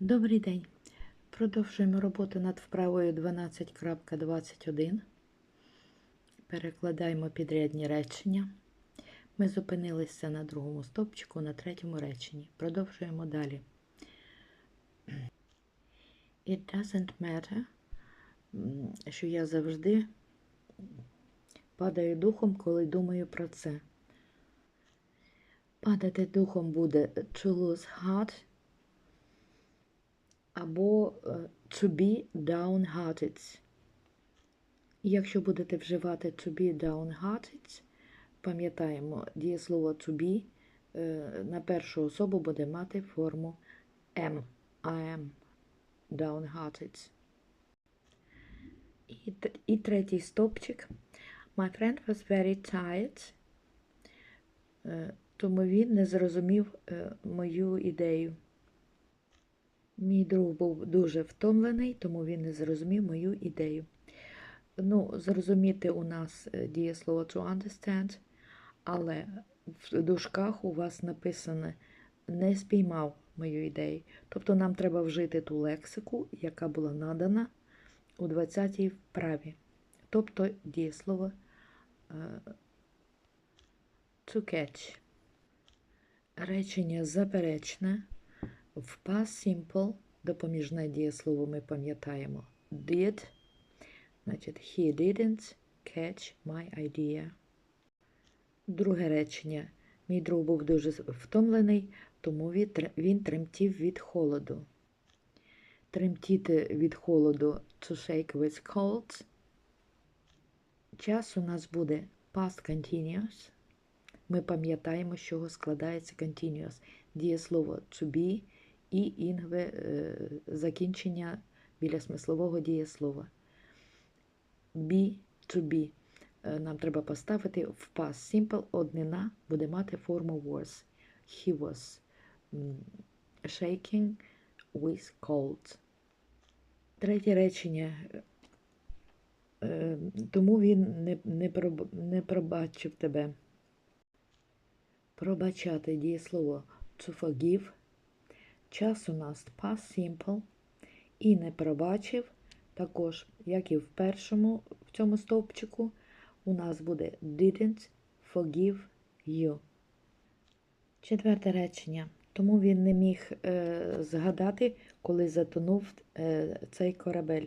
Добрий день. Продовжуємо роботу над вправою 12.21. Перекладаємо підрядні речення. Ми зупинилися на другому стопчику, на третьому реченні. Продовжуємо далі. It doesn't matter, що я завжди падаю духом, коли думаю про це. Падати духом буде to lose heart або е, to be downhearted. Якщо будете вживати to be downhearted, пам'ятаємо, дієслово to be е, на першу особу буде мати форму am. I am downhearted. І, і третій стопчик. My friend was very tired. Е, Тому він не зрозумів мою ідею. Мій друг був дуже втомлений, тому він не зрозумів мою ідею. Ну, зрозуміти у нас е, дієслово to understand, але в дужках у вас написано не спіймав мою ідею. Тобто нам треба вжити ту лексику, яка була надана у 20-й вправі. Тобто дієслово е, to catch. Речення заперечне. В past simple допоміжне дієслово ми пам'ятаємо did. Значить, he didn't catch my idea. Друге речення. Мій друг був дуже втомлений, тому він тремтів від холоду. Тремтіти від холоду to shake with cold. Час у нас буде past continuous. Ми пам'ятаємо, з чого складається continuous. Дієслово to be і інгве е, закінчення біля смислового дієслова. Be to be. Е, Нам треба поставити в past simple однина буде мати форму was. He was shaking with cold. Третє речення. Е, Тому він не, не, не пробачив тебе. Пробачати дієслово to forgive. Час у нас past simple. І не пробачив. Також, як і в першому в цьому стовпчику, у нас буде didn't forgive you. Четверте речення. Тому він не міг е, згадати, коли затонув е, цей корабель.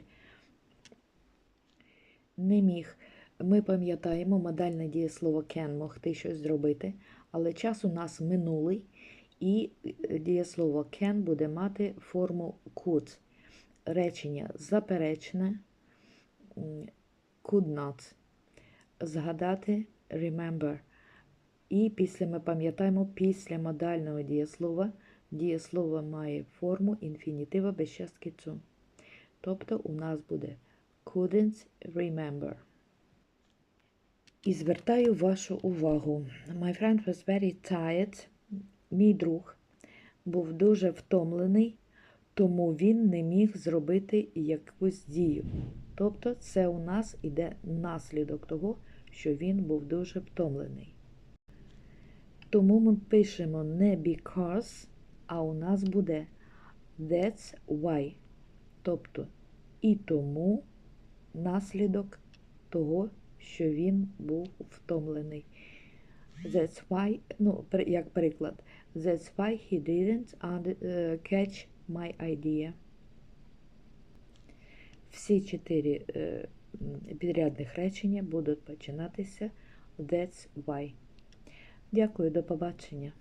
Не міг. Ми пам'ятаємо, модальне дієслово can могти щось зробити, але час у нас минулий, і е, дієслово can буде мати форму could. Речення заперечне could not. Згадати remember. І після ми пам'ятаємо, після модального дієслова дієслово має форму інфінітива без частки цу. Тобто у нас буде couldn't remember. І звертаю вашу увагу. My friend was very tired. Мій друг був дуже втомлений, тому він не міг зробити якусь дію. Тобто це у нас іде наслідок того, що він був дуже втомлений. Тому ми пишемо не because, а у нас буде that's why. Тобто і тому наслідок того, що він був втомлений. That's why, ну, як приклад, that's why he didn't е, catch my idea. Всі чотири е, підрядних речення будуть починатися that's why. Дякую, до побачення.